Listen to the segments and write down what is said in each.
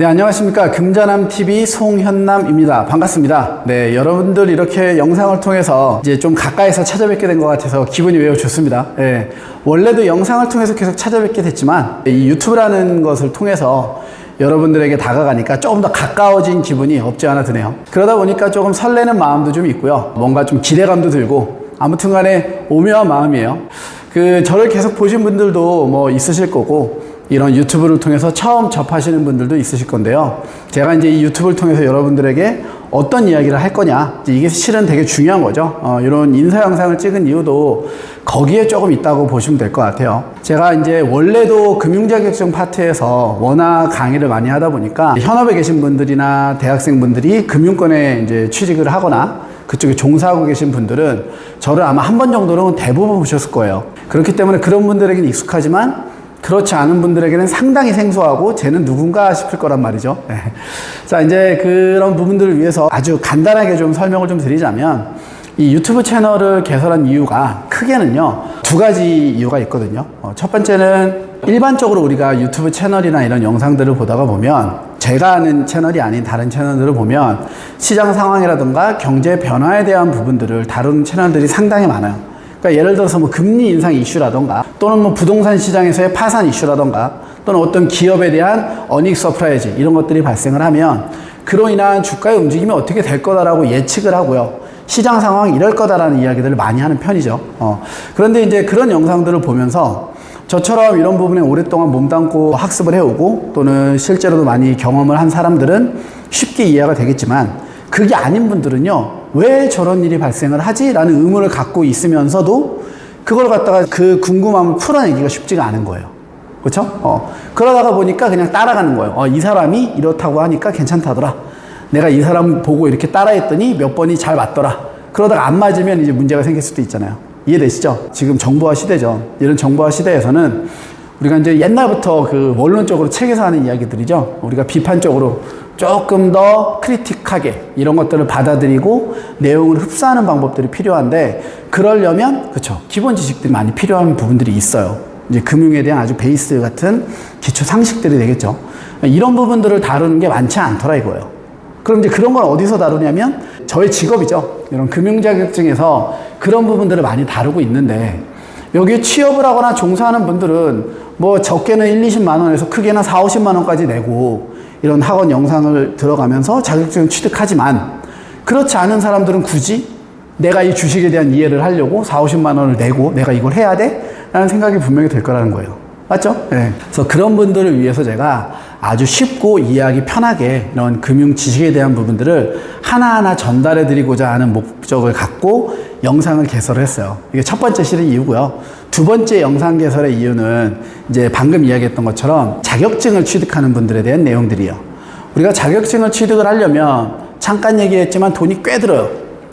네, 안녕하십니까. 금자남TV 송현남입니다. 반갑습니다. 네, 여러분들 이렇게 영상을 통해서 이제 좀 가까이서 찾아뵙게 된 것 같아서 기분이 매우 좋습니다. 네, 원래도 영상을 통해서 계속 찾아뵙게 됐지만 이 유튜브라는 것을 통해서 여러분들에게 다가가니까 조금 더 가까워진 기분이 없지 않아 드네요. 그러다 보니까 조금 설레는 마음도 좀 있고요. 뭔가 좀 기대감도 들고 아무튼 간에 오묘한 마음이에요. 그 저를 계속 보신 분들도 뭐 있으실 거고 이런 유튜브를 통해서 처음 접하시는 분들도 있으실 건데요. 제가 이제 이 유튜브를 통해서 여러분들에게 어떤 이야기를 할 거냐. 이게 실은 되게 중요한 거죠. 어, 이런 인사 영상을 찍은 이유도 거기에 조금 있다고 보시면 될 것 같아요. 제가 이제 원래도 금융자격증 파트에서 워낙 강의를 많이 하다 보니까 현업에 계신 분들이나 대학생분들이 금융권에 이제 취직을 하거나 그쪽에 종사하고 계신 분들은 저를 아마 한 번 정도는 대부분 보셨을 거예요. 그렇기 때문에 그런 분들에게는 익숙하지만 그렇지 않은 분들에게는 상당히 생소하고 쟤는 누군가 싶을 거란 말이죠. 네. 자, 이제 그런 부분들을 위해서 아주 간단하게 좀 설명을 좀 드리자면 이 유튜브 채널을 개설한 이유가 크게는요, 두 가지 이유가 있거든요. 어, 첫 번째는 일반적으로 우리가 유튜브 채널이나 이런 영상들을 보다가 보면 제가 아는 채널이 아닌 다른 채널들을 보면 시장 상황이라든가 경제 변화에 대한 부분들을 다루는 채널들이 상당히 많아요. 그러니까 예를 들어서 뭐 금리 인상 이슈라던가 또는 뭐 부동산 시장에서의 파산 이슈라던가 또는 어떤 기업에 대한 어닉 서프라이즈 이런 것들이 발생을 하면 그로 인한 주가의 움직임이 어떻게 될 거다라고 예측을 하고요. 시장 상황이 이럴 거다라는 이야기들을 많이 하는 편이죠. 어. 그런데 이제 그런 영상들을 보면서 저처럼 이런 부분에 오랫동안 몸담고 학습을 해오고 또는 실제로도 많이 경험을 한 사람들은 쉽게 이해가 되겠지만 그게 아닌 분들은요, 왜 저런 일이 발생을 하지? 라는 의문을 갖고 있으면서도 그걸 갖다가 그 궁금함을 풀어내기가 쉽지가 않은 거예요. 그렇죠? 어. 그러다가 보니까 그냥 따라가는 거예요. 어, 이 사람이 이렇다고 하니까 괜찮다더라. 내가 이 사람 보고 이렇게 따라했더니 몇 번이 잘 맞더라. 그러다가 안 맞으면 이제 문제가 생길 수도 있잖아요. 이해되시죠? 지금 정보화 시대죠. 이런 정보화 시대에서는 우리가 이제 옛날부터 그 원론적으로 책에서 하는 이야기들이죠. 우리가 비판적으로 조금 더 크리틱하게 이런 것들을 받아들이고 내용을 흡수하는 방법들이 필요한데 그러려면 그렇죠. 기본 지식들이 많이 필요한 부분들이 있어요. 이제 금융에 대한 아주 베이스 같은 기초 상식들이 되겠죠. 이런 부분들을 다루는 게 많지 않더라 이거예요. 그럼 이제 그런 걸 어디서 다루냐면 저의 직업이죠. 이런 금융 자격증에서 그런 부분들을 많이 다루고 있는데 여기 취업을 하거나 종사하는 분들은 뭐 적게는 1, 20만 원에서 크게는 4, 50만 원까지 내고 이런 학원 영상을 들어가면서 자격증을 취득하지만 그렇지 않은 사람들은 굳이 내가 이 주식에 대한 이해를 하려고 4, 50만 원을 내고 내가 이걸 해야 돼? 라는 생각이 분명히 들 거라는 거예요. 맞죠? 네. 그래서 그런 분들을 위해서 제가 아주 쉽고 이해하기 편하게 이런 금융 지식에 대한 부분들을 하나하나 전달해 드리고자 하는 목적을 갖고 영상을 개설을 했어요. 이게 첫 번째 실은 이유고요. 두 번째 영상 개설의 이유는 이제 방금 이야기했던 것처럼 자격증을 취득하는 분들에 대한 내용들이요. 우리가 자격증을 취득을 하려면 잠깐 얘기했지만 돈이 꽤 들어요.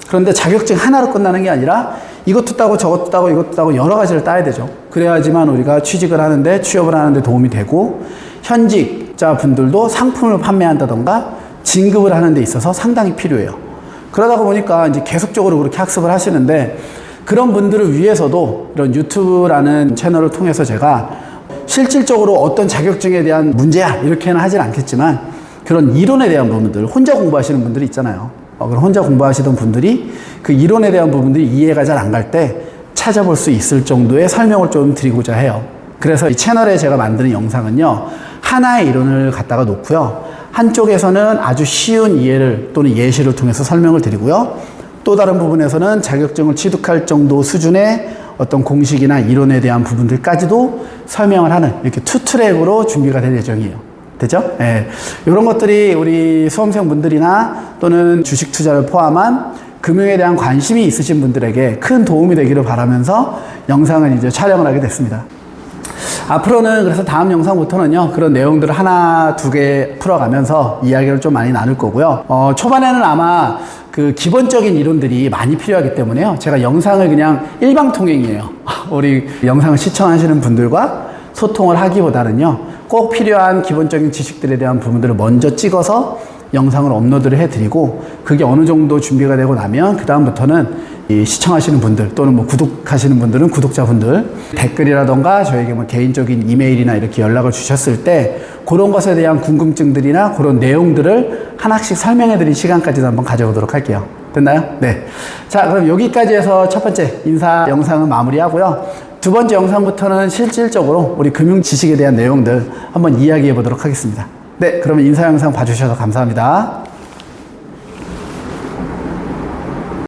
그런데 자격증 하나로 끝나는 게 아니라 이것도 따고 저것도 따고 이것도 따고 여러 가지를 따야 되죠. 그래야지만 우리가 취직을 하는데 취업을 하는데 도움이 되고 현직 자 분들도 상품을 판매한다던가 진급을 하는 데 있어서 상당히 필요해요. 그러다 보니까 이제 계속적으로 그렇게 학습을 하시는데 그런 분들을 위해서도 이런 유튜브라는 채널을 통해서 제가 실질적으로 어떤 자격증에 대한 문제야 이렇게는 하진 않겠지만 그런 이론에 대한 부분들 혼자 공부하시는 분들이 있잖아요. 어, 그럼 혼자 공부하시던 분들이 그 이론에 대한 부분들이 이해가 잘 안 갈 때 찾아볼 수 있을 정도의 설명을 좀 드리고자 해요. 그래서 이 채널에 제가 만드는 영상은요, 하나의 이론을 갖다가 놓고요, 한쪽에서는 아주 쉬운 이해를 또는 예시를 통해서 설명을 드리고요, 또 다른 부분에서는 자격증을 취득할 정도 수준의 어떤 공식이나 이론에 대한 부분들까지도 설명을 하는 이렇게 투 트랙으로 준비가 될 예정이에요. 되죠? 예. 이런 것들이 우리 수험생분들이나 또는 주식 투자를 포함한 금융에 대한 관심이 있으신 분들에게 큰 도움이 되기를 바라면서 영상을 이제 촬영을 하게 됐습니다. 앞으로는 그래서 다음 영상부터는요 그런 내용들을 하나 두 개 풀어가면서 이야기를 좀 많이 나눌 거고요. 어, 초반에는 아마 그 기본적인 이론들이 많이 필요하기 때문에요. 제가 영상을 그냥 일방통행이에요. 우리 영상을 시청하시는 분들과 소통을 하기보다는요 꼭 필요한 기본적인 지식들에 대한 부분들을 먼저 찍어서 영상을 업로드를 해드리고 그게 어느 정도 준비가 되고 나면 그 다음부터는 시청하시는 분들 또는 뭐 구독하시는 분들은 구독자분들 댓글이라던가 저에게 뭐 개인적인 이메일이나 이렇게 연락을 주셨을 때 그런 것에 대한 궁금증들이나 그런 내용들을 하나씩 설명해 드릴 시간까지도 한번 가져보도록 할게요. 됐나요? 네. 자, 그럼 여기까지 해서 첫 번째 인사 영상은 마무리하고요. 두 번째 영상부터는 실질적으로 우리 금융 지식에 대한 내용들 한번 이야기해 보도록 하겠습니다. 네, 그러면 인사 영상 봐주셔서 감사합니다.